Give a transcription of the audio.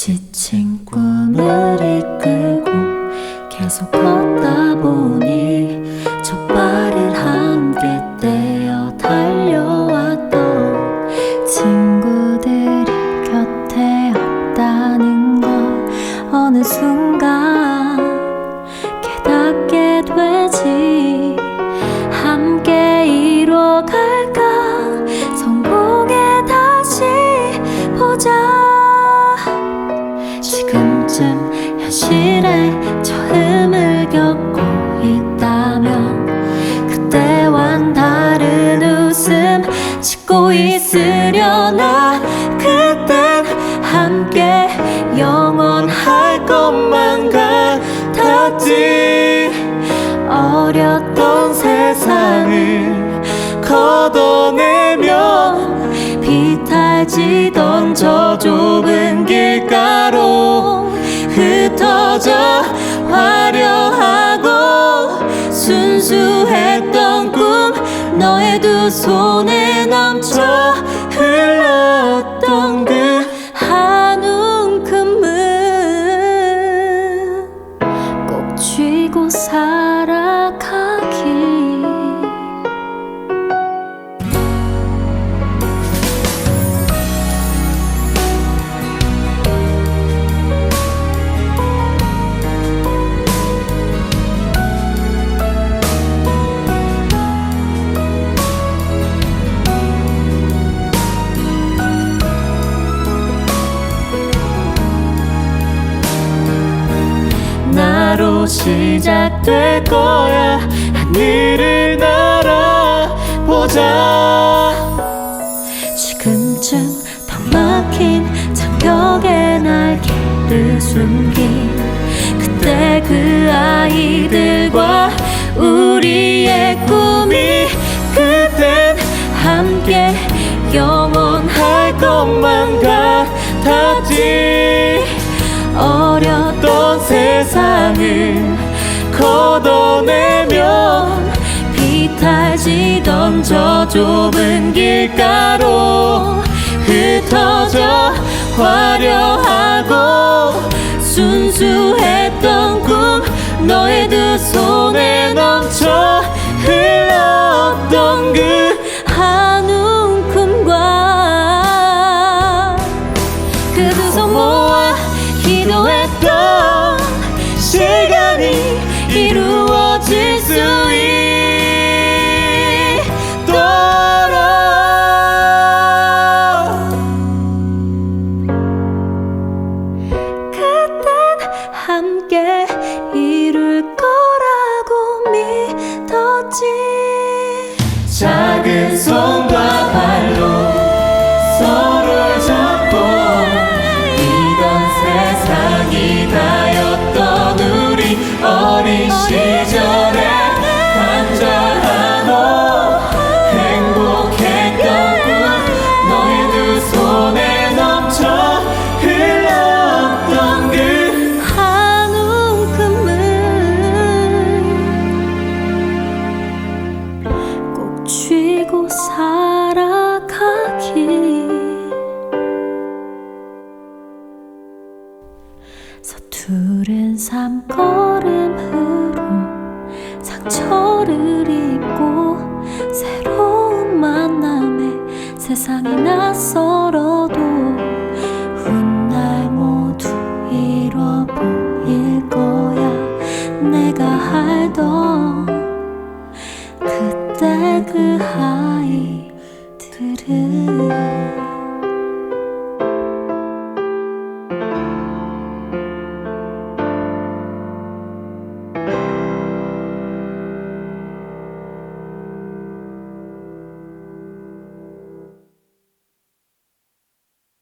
지친 꿈을 이끌고 계속 걷다 보니 첫 발을 함께 떼어 달려왔던 친구들이 곁에 없다는 걸 어느 순간 처음을 겪고 있다면 그때와는 다른 웃음 짓고 있으려나? 그땐 함께 영원할 것만 같았지. 어렸던 세상을 걷어내며 비탈지던 저 순수했던 꿈 너의 두 손에 넘쳐 흘렀던 그 시작될 거야. 하늘을 날아보자. 지금쯤 턱 막힌 장벽에 날개를 숨긴 그때 그 아이들과 우리의 꿈이 그땐 함께 영원할 것만 같았지 세상을 걷어내면 비탈지던 저 좁은 길가로 흩어져 화려하고 순수했던 꿈 너의 두 손에 넘쳐 흘렀던 그 작 쥐고 살아가기. 서투른 삶걸음으로 상처를 입고 새로운 만남에 세상이 낯설어